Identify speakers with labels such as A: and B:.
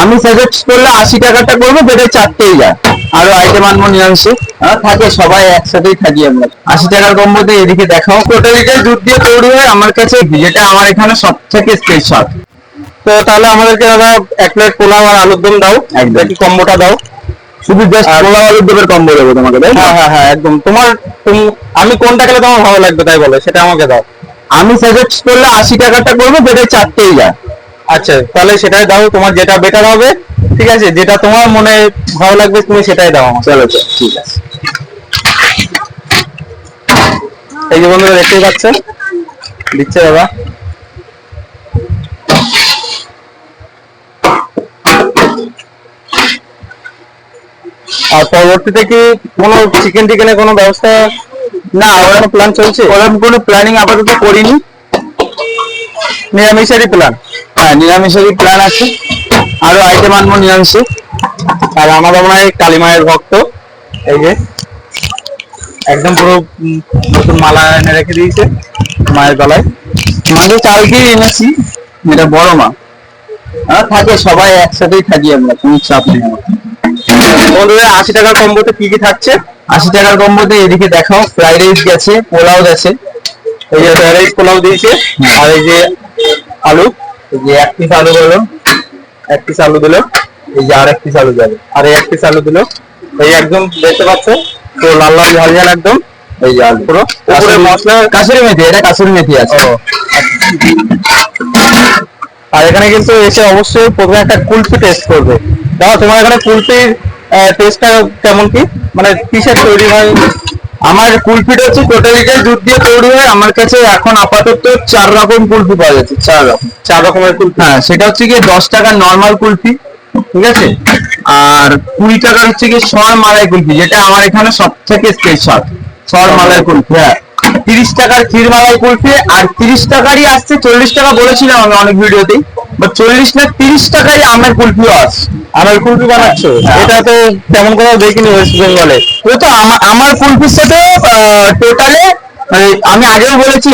A: আমি সাজেস্ট করলে আশি টাকাটা করব যেটা চারটেই যায়। আরও আইটেম আনব নিরাংশে হ্যাঁ থাকে সবাই একসাথেই থাকি আমরা। আশি টাকার কম্বোতে এদিকে দেখাও। টোটালিটাই দুধ দিয়ে তৈরি হয় আমার কাছে যেটা আমার এখানে সব থেকে স্পেশাল
B: তো তাহলে আমাদেরকে দাদা এক প্লেট পোলাও আর আলুর দম দাও।
A: একদম।
B: কম্বোটা দাও।
A: শুধু জাস্ট পোলাও আলুর দমের কম্বো দেবো তোমাকে তাই
B: হ্যাঁ হ্যাঁ হ্যাঁ একদম। তোমার তুমি- আমি কোনটা খেলে তোমার ভালো লাগবে তাই বলো সেটা আমাকে দাও।
A: আমি সাজেস্ট করলে আশি টাকাটা করব যেটা চারটেই যায়।
B: আচ্ছা তাহলে সেটাই দাও তোমার যেটা বেটার হবে ঠিক আছে? যেটা তোমার মনে ভালো লাগবে তুমি সেটাই দাও আমাকে।
A: চলো ঠিক আছে।
B: এই যে বন্ধুরা দেখতেই পাচ্ছেন? দিচ্ছে দাদা আর পরবর্তীতে কি কোনো চিকেন টিকেনের কোনো ব্যবস্থা?
A: না ওরকম
B: প্ল্যান চলছে?
A: ওরকম কোনো প্ল্যানিং আপাতত করিনি।
B: নিরামিষেরই প্ল্যান
A: হ্যাঁ নিরামিষেরই প্ল্যান আছে। আরও আইটেম আনব নিরামিষে।
B: আর আমার বাবা মায়ের কালী মায়ের ভক্ত। এই যে একদম পুরো নতুন মালা এনে রেখে দিয়েছে মায়ের গলায়।
A: মাঝে কালকেই এনেছি এটা বড় মা। হ্যাঁ থাকে সবাই একসাথেই থাকি আমরা কোনো চাপ নেই।
B: বন্ধুরা আশি টাকার কম্বোতে কি কি থাকছে?
A: আশি টাকার কম্বোতে এদিকে দেখাও ফ্রাইড রাইস গেছে পোলাও গেছে।
B: এই যে ফ্রাইড রাইস পোলাও দিয়েছে আর এই যে আলু।
A: এই যে এক পিস আলু বলো
B: এক পিস আলু দিল
A: এই যে আর এক পিস আলু যাবে
B: আর এই এক পিস আলু দিল এই একদম দেখতে পাচ্ছ তো লাল লাল ঝাল ঝাল একদম
A: এই যে আলু
B: পুরো। উপরে মশলা
A: কাসুরি মেথি এটা কাসুরি মেথি আছে।
B: আর এখানে কিন্তু এসে অবশ্যই প্রথমে একটা কুলফি টেস্ট করবে। দাও তোমার এখানে কুলফির টেস্টটা কেমন কি? মানে কিসের তৈরি হয়?
A: আমার কুলফিটা হচ্ছে টোটালিটাই দুধ দিয়ে তৈরি হয়। আমার কাছে এখন আপাতত চার রকম কুলফি পাওয়া যাচ্ছে, চার রকম,
B: চার রকমের কুলফি।
A: হ্যাঁ সেটা হচ্ছে গিয়ে দশ টাকার নর্মাল কুলফি, ঠিক আছে? আর কুড়ি টাকার হচ্ছে গিয়ে সর মালাই কুলফি, যেটা আমার এখানে সব থেকে স্পেশাল সর মালাই কুলফি হ্যাঁ। তিরিশ টাকার ক্ষীর মালাই কুলফি, আর তিরিশ টাকারই আসছে, চল্লিশ টাকা বলেছিলাম আমি অনেক ভিডিওতেই বা চল্লিশ না তিরিশ টাকারই আমের কুলফিও আসছে
B: আমের কুলফি বানাচ্ছো। এটা তো তেমন কোথাও দেখিনি ওয়েস্ট বেঙ্গলে
A: ও তো আমার কুলফির সাথে টোটালে আমি আগেও বলেছি